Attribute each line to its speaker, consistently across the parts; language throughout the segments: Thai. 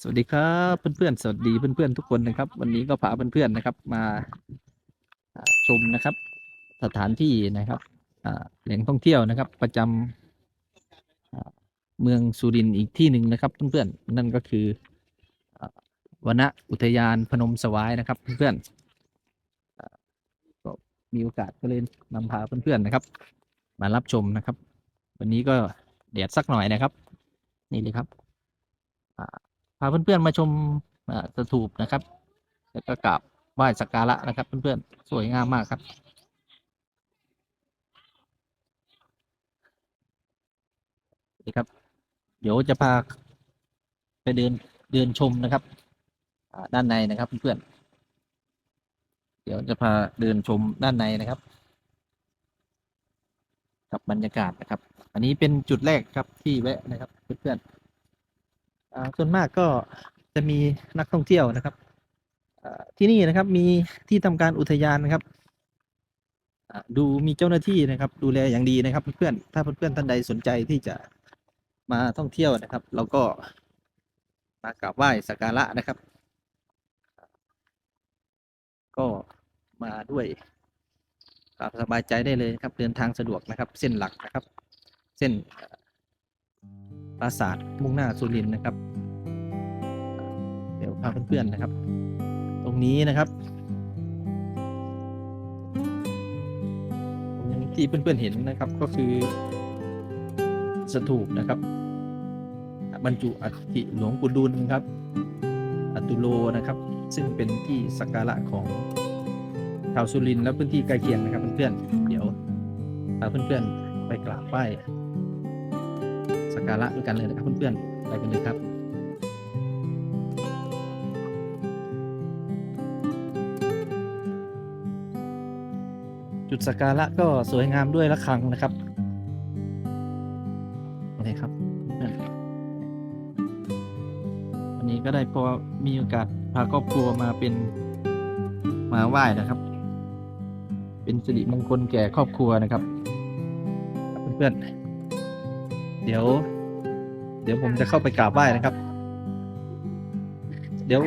Speaker 1: สวัสดีครับเพื่อนๆสวัสดีเพื่อนๆทุกคนนะครับ วันนี้ก็พาเพื่อนๆนะครับมาชมนะครับ สถานที่นะครับแหล่งท่องเที่ยวนะครับ ประจำอ่าเมืองสุรินทร์อีกที่หนึ่งนะครับ เพื่อนๆนั่นก็คือวนอุทยานพนมสวายนะครับ เพื่อนๆก็มีโอกาสก็เลยนำพาเพื่อนๆนะครับ มารับชมนะครับ วันนี้ก็แดดสักหน่อยนะครับ นี่เลยครับอ่า พาเพื่อนๆมาชมสถูปนะครับ แล้วก็กราบไหว้สักการะนะครับ เพื่อนๆสวยงามมากครับนี่ครับ เดี๋ยวจะพาไปเดินเดินชมนะครับด้านในนะครับเพื่อนๆเดี๋ยวจะพาเดินชมด้านในนะครับ กับบรรยากาศนะครับ อันนี้เป็นจุดแรกครับที่แวะนะครับเพื่อนๆ ส่วนมากก็จะมีนักท่องเที่ยวนะครับที่นี่นะครับมีที่ทำการอุทยานนะครับดูมีเจ้าหน้าที่นะครับ ดูแลอย่างดีนะครับ เพื่อนๆถ้าเพื่อนๆท่านใดสนใจที่จะมาท่องเที่ยวนะครับ เราก็มากราบไหว้สักการะนะครับ ก็มาด้วยความสบายใจได้เลยครับ เดินทางสะดวกนะครับ เส้นหลักนะครับ เส้น ปราสาทมุ่งหน้าสุรินทร์นะครับ เดี๋ยวพาเพื่อนๆนะครับ ตรงนี้นะครับอย่างที่เพื่อนๆเห็นนะครับก็คือสถูปนะครับ บรรจุอัฐิหลวงปู่ดุลครับ อัตุโลนะครับ ซึ่งเป็นที่สักการะของชาวสุรินทร์และพื้นที่ใกล้เคียงนะครับเพื่อนๆเดี๋ยวพาเพื่อนๆไปกราบไหว้ สักการะด้วยกันเลยนะครับเพื่อนๆไปกันเลยครับจุดสักการะก็สวยงามด้วยระฆังนะครับนี่ครับ วันนี้ก็ได้พอมีโอกาสพาครอบครัวมาเป็นมาไหว้นะครับ เป็นสิริมงคลแก่ครอบครัวนะครับครับเพื่อนๆ เดี๋ยว เดี๋ยวผมจะเข้าไปกราบไหว้นะครับ เดี๋ยว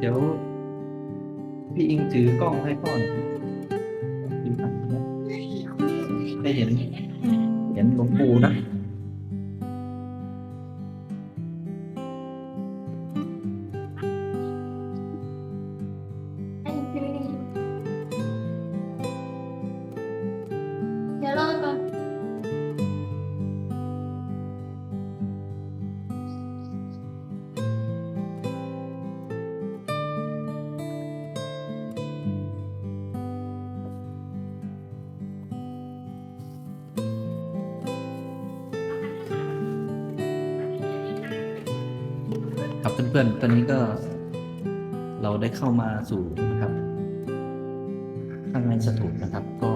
Speaker 1: เดี๋ยว พี่อิงถือกล้องให้พ่อหน่อยดูกันนะได้เห็น เห็นหลวงปู่นะ
Speaker 2: เพื่
Speaker 1: อนๆ ตอนนี้ก็เราได้เข้ามาสู่นะครับข้างในสถูปนะครับ ก็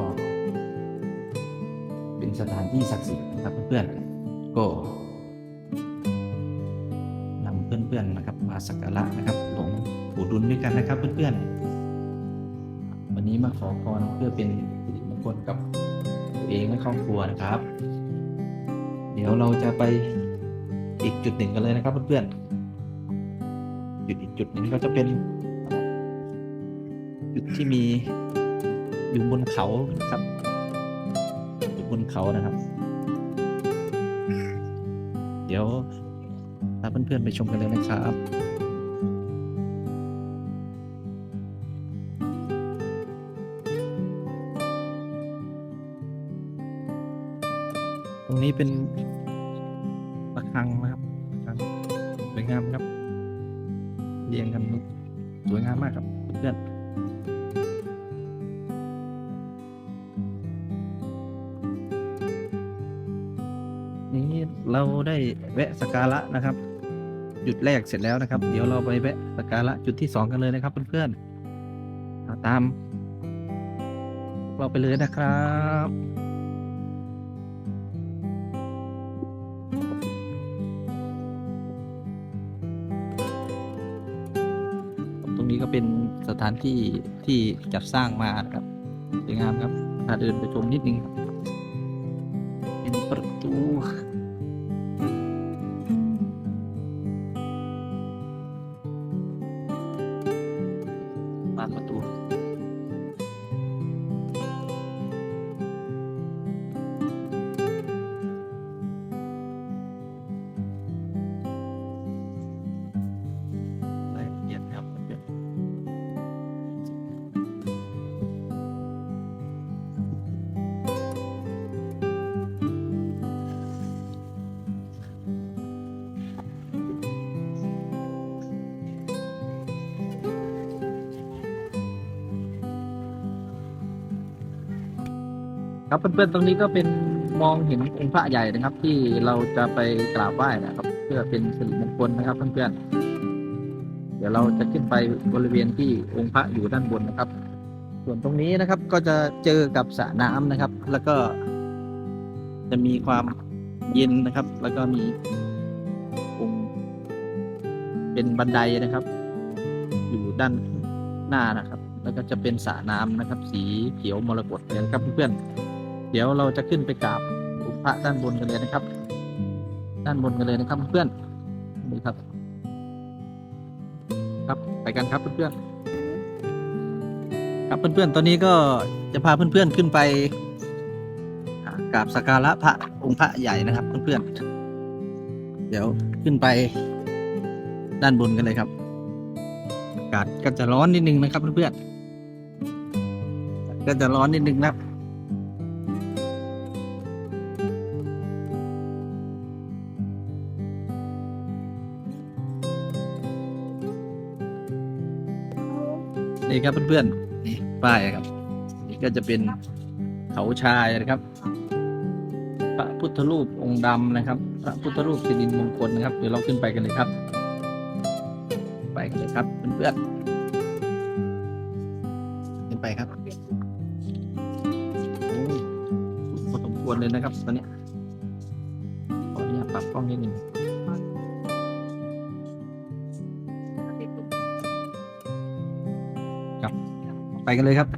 Speaker 1: เป็นสถานที่ศักดิ์สิทธิ์นะครับเพื่อนๆก็นำเพื่อนๆนะครับ มาสักการะนะครับหลวงปู่ดุลด้วยกันนะครับ เพื่อนๆ วันนี้มาขอพรเพื่อเป็นสิริมงคลกับตัวเองและครอบครัวนะครับ เดี๋ยวเราจะไปอีกจุดหนึ่งกันเลยนะครับเพื่อนๆ จุดอีกจุดหนึ่งก็จะเป็น จุดที่มีอยู่บนเขานะครับอยู่บนเขานะครับ เดี๋ยวพาเพื่อนๆไปชมกันเลยนะครับ นี้เราได้แวะสกการะนะครับ จุดแรกเสร็จแล้วนะครับ เดี๋ยวเราไปแวะสกการะจุดที่สองกันเลยนะครับเพื่อนๆเอาตาม เราไปเลยนะครับตรงนี้ก็เป็นสถานที่ที่จัดสร้างมานะครับสวยงามครับพาเดินไปชมนิดนึงครับ ครับเพื่อนๆตรงนี้ก็เป็นมองเห็นองค์พระใหญ่นะครับ ที่เราจะไปกราบไหว้นะครับ เพื่อเป็นสิริมงคลนะครับเพื่อนๆเดี๋ยวเราจะขึ้นไปบริเวณที่องค์พระอยู่ด้านบนนะครับ ส่วนตรงนี้นะครับก็จะเจอกับสระน้ำนะครับ แล้วก็ จะมีความเย็นนะครับ แล้วก็มีองค์เป็นบันไดนะครับ อยู่ด้านหน้านะครับ แล้วก็จะเป็นสระน้ำนะครับ สีเขียวมรกตเลยนะครับเพื่อนๆ เดี๋ยวเราจะขึ้นไปกราบองพระด้านบนกันเลยนะครับ ด้านบนกันเลยนะครับเพื่อนนี่ครับ ครับไปกันครับเพื่อนๆครับเพื่อนๆตอนนี้ก็จะพาเพื่อนๆขึ้นไปกราบสักการะพระองค์พระใหญ่นะครับ เพื่อนๆเดี๋ยวขึ้นไปด้านบนกันเลยครับอากาศก็จะร้อนนิดนึงนะครับเพื่อนๆก็จะร้อนนิดนึงนะครับ นี่ครับเพื่อนๆนี่ป้ายครับ นี่ก็จะเป็นเขาชายนะครับ พระพุทธรูปองค์ดำนะครับ พระพุทธรูปสิรินมงคลนะครับเดี๋ยวเราขึ้นไปกันเลยครับ ไปกันเลยครับเพื่อนๆขึ้นไปครับโอ้พอสมควรเลยนะครับตอนนี้ กันเลยครับ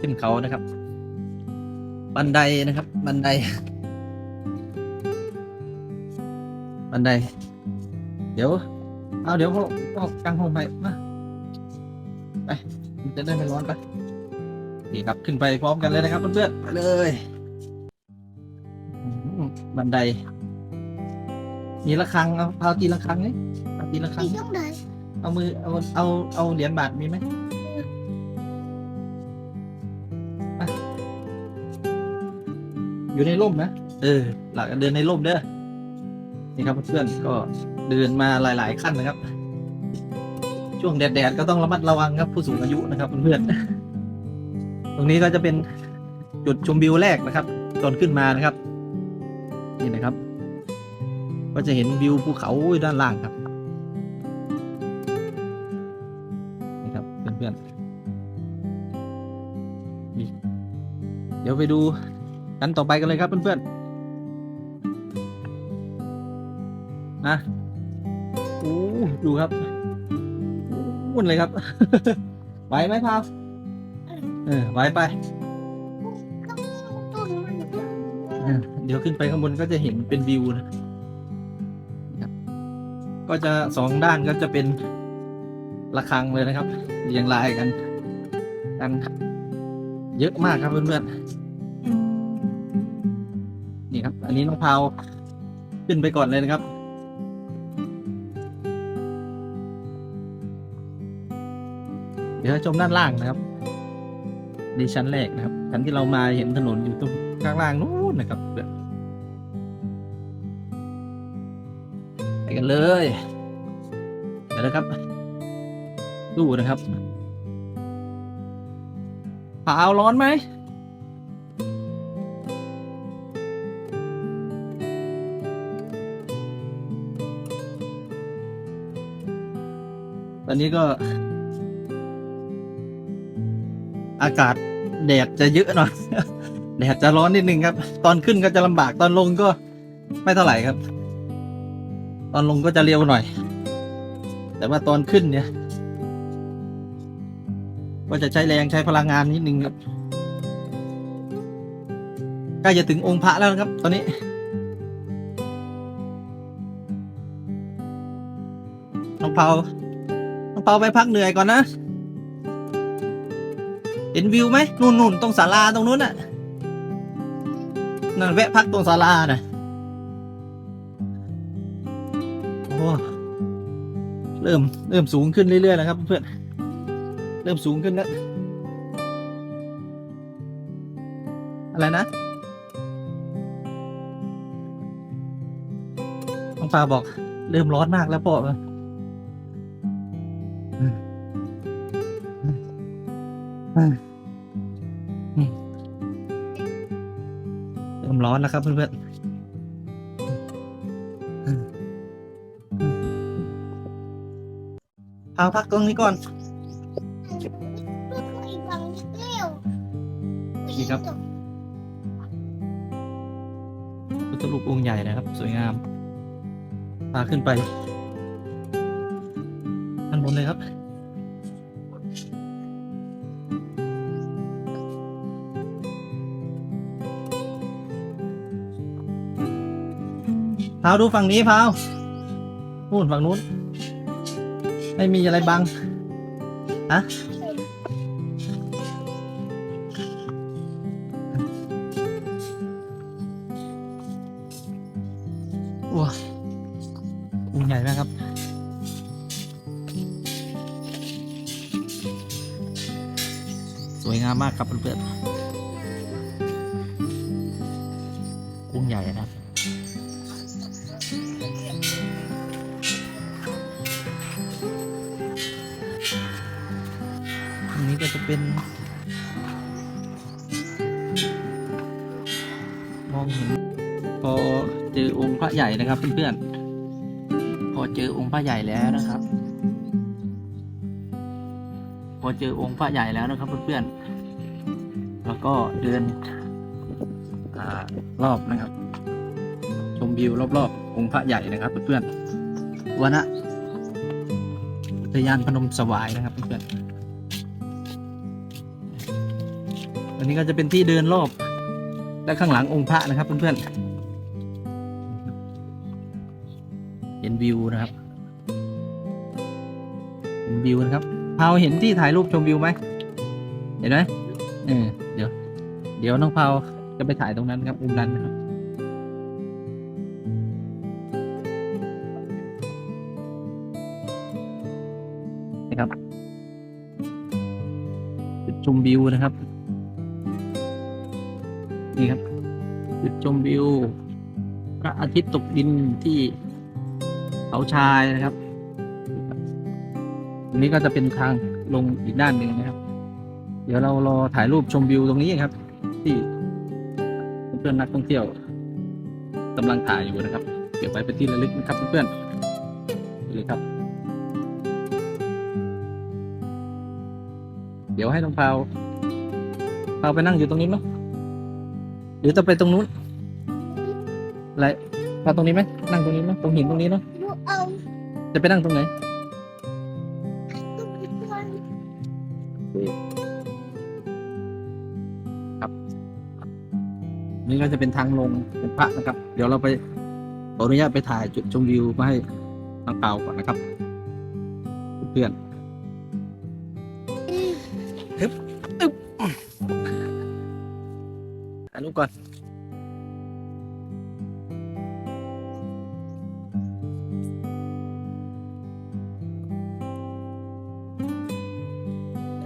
Speaker 1: ขึ้นเขานะครับ บันไดนะครับ บันได บันได เดี๋ยว เอาเดี๋ยวพวกพวกกลางห้องไปมาไปมันจะได้ไม่ร้อนไปนี่ครับขึ้นไปพร้อมกันเลยนะครับเพื่อนๆไปเลยอื้อหือบันได มีระฆังเอาเอาตีระฆังนี่เอาตีระฆัง
Speaker 2: Đi xuống đây
Speaker 1: เอามือเอาเอาเอาเหรียญบาทมีไหม อยู่ในร่มนะ เออ หลักเดินในร่มเด้อ นี่ครับเพื่อนๆ ก็เดินมาหลาย ๆ ขั้นนะครับ ช่วงแดดๆ ก็ต้องระมัดระวังครับผู้สูงอายุนะครับเพื่อนๆ ตรงนี้ก็จะเป็นจุดชมวิวแรกนะครับตอนขึ้นมานะครับ นี่นะครับ ก็จะเห็นวิวภูเขาด้านล่างครับนี่ครับเพื่อนๆเดี๋ยวไปดู กันต่อไปกันเลยครับเพื่อนๆนะโอ้ดูครับวุ่นเลยครับ ไหวไหมพาวเออไหวไป
Speaker 2: Con nó được
Speaker 1: เออเดี๋ยวขึ้นไปข้างบนก็จะเห็นเป็นวิวนะนะครับก็จะสองด้านก็จะเป็นระฆังเลยนะครับ เรียงรายกัน กัน เยอะมากครับเพื่อนๆ นี่ครับ อันนี้น้องพาวขึ้นไปก่อนเลยนะครับเดี๋ยวชมด้านล่างนะครับดีชั้นแรกนะครับ ชั้นที่เรามาเห็นถนนอยู่ตรงข้างล่างนู้นนะครับไปกันเลยเดี๋ยวนะครับดูนะครับผาวร้อนไหม ตอนนี้ก็ อากาศแดดจะเยอะหน่อย แดดจะร้อนนิดนึงครับ ตอนขึ้นก็จะลำบากตอนลงก็ไม่เท่าไหร่ครับ ตอนลงก็จะเร็วหน่อย แต่ว่าตอนขึ้นเนี่ย ก็จะใช้แรงใช้พลังงานนิดนึงครับใกล้จะถึงองค์พระแล้วนะครับ ตอนนี้น้องเปา เปาไปพักเหนื่อยก่อนนะ เห็นวิวไหมนู่นนู่นตรงศาลาตรงนู้นน่ะ นั่นแวะพักตรงศาลาน่ะ โอ้เริ่มเริ่มสูงขึ้นเรื่อยๆแล้วครับเพื่อนเริ่มสูงขึ้นแล้ว อะไรนะน้องปลาบอกเริ่มร้อนมากแล้วพ่อ อืมอืมอนแล้วครับเพื่อนๆเอาพักตรงนี้ก่อน นี่ครับพุทธรูปองค์ใหญ่นะครับ สวยงามพาขึ้นไปข้างบนเลยครับ พาวดูฝั่งนี้พาวนู่นฝั่งนู้น ไม่มีอะไรบังฮะว้าองค์ใหญ่มากครับ สวยงามมากครับเพื่อนๆองค์ใหญ่นะครับ เป็น มองเห็นพอเจอองค์พระใหญ่นะครับเพื่อนๆพอเจอองค์พระใหญ่แล้วนะครับ พอเจอองค์พระใหญ่แล้วนะครับเพื่อนๆแล้วก็เดินอรอบนะครับ ชมวิวรอบๆองค์พระใหญ่นะครับเพื่อนๆวันนะอุทยานพนมสวายนะครับเพื่อนๆ นนี้ก็จะเป็นที่เดินรอบ และข้างหลังองค์พระนะครับ เพื่อนๆ เห็นวิวนะครับ เห็นวิวนะครับพาวเห็นที่ถ่ายรูปชมวิวไหม เห็นไหมเออเดี๋ยว เดี๋ยวน้องพาวจะไปถ่ายตรงนั้นครับมุมนั้นนะครับนี่ครับจุดชมวิวนะครับ ชมวิว พระอาทิตย์ตกดินที่เขาชายนะครับตรงนี้ก็จะเป็นทางลงอีกด้านหนึ่งนะครับ เดี๋ยวเรารอถ่ายรูปชมวิวตรงนี้ครับ ที่เพื่อนนักท่องเที่ยวกำลังถ่ายอยู่นะครับ เก็บไว้เป็นที่ระลึกนะครับเพื่อนๆเลยครับ เดี๋ยวให้น้องพาวพาวไปนั่งอยู่ตรงนี้มั้ยหรือจะไปตรงนู้น อะไรพาตรงนี้ไหมนั่งตรงนี้ไหมตรงหินตรงนี้เนาะจะไปนั่งตรงไหนนี่ก็จะเป็นทางลงเป็นพระนะครับ เดี๋ยวเราไปขออนุญาตไปถ่ายจุดชมวิวมาให้น้องเปาก่อนนะครับ เพื่อนฮึบอึ๊บถ่ายรูปก่อน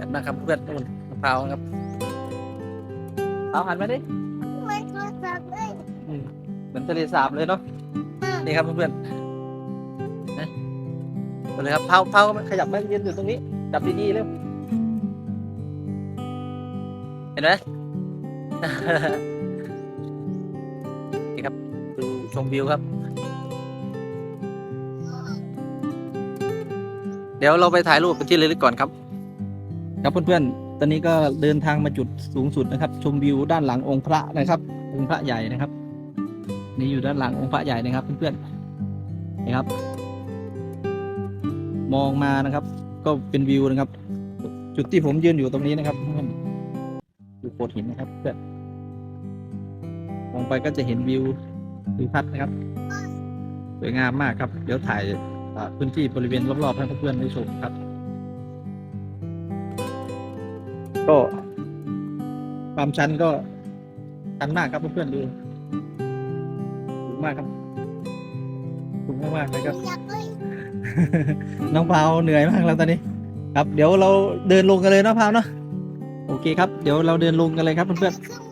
Speaker 1: นไหมครับเพื่อนนู่นมะพร้าวครับเอาหันมาดิอืมเหมือนทะเลสาบเลยเนาะนี่ครับเพื่อนๆนะไปเลยครับเผาเผาขยับมายืนอยู่ตรงนี้จับดีๆเร็วเห็นไหมนี่ครับดูชมวิวครับ เดี๋ยวเราไปถ่ายรูปเป็นที่ระลึกก่อนครับ ครับเพื่อนๆ ตอนนี้ก็เดินทางมาจุดสูงสุดนะครับ ชมวิวด้านหลังองค์พระนะครับ องค์พระใหญ่นะครับ นี่อยู่ด้านหลังองค์พระใหญ่นะครับ เพื่อนๆนี่ครับ มองมานะครับ ก็เป็นวิวนะครับ จุดที่ผมยืนอยู่ตรงนี้นะครับเพื่อนอยู่โขดหินนะครับเพื่อนมองไปก็จะเห็นวิวทิวทัศน์นะครับสวยงามมากครับ เดี๋ยวถ่ายพื้นที่บริเวณรอบๆให้เพื่อนๆได้ชมครับ ก็ ความชันก็ชันมากครับเพื่อนๆดูสูงมากครับสูงมากๆเลยครับ น้องพาวเหนื่อยมากแล้วตอนนี้ ครับ เดี๋ยวเราเดินลงกันเลยเนาะพาวเนาะโอเคครับ เดี๋ยวเราเดินลงกันเลยครับเพื่อน
Speaker 2: ขึ้น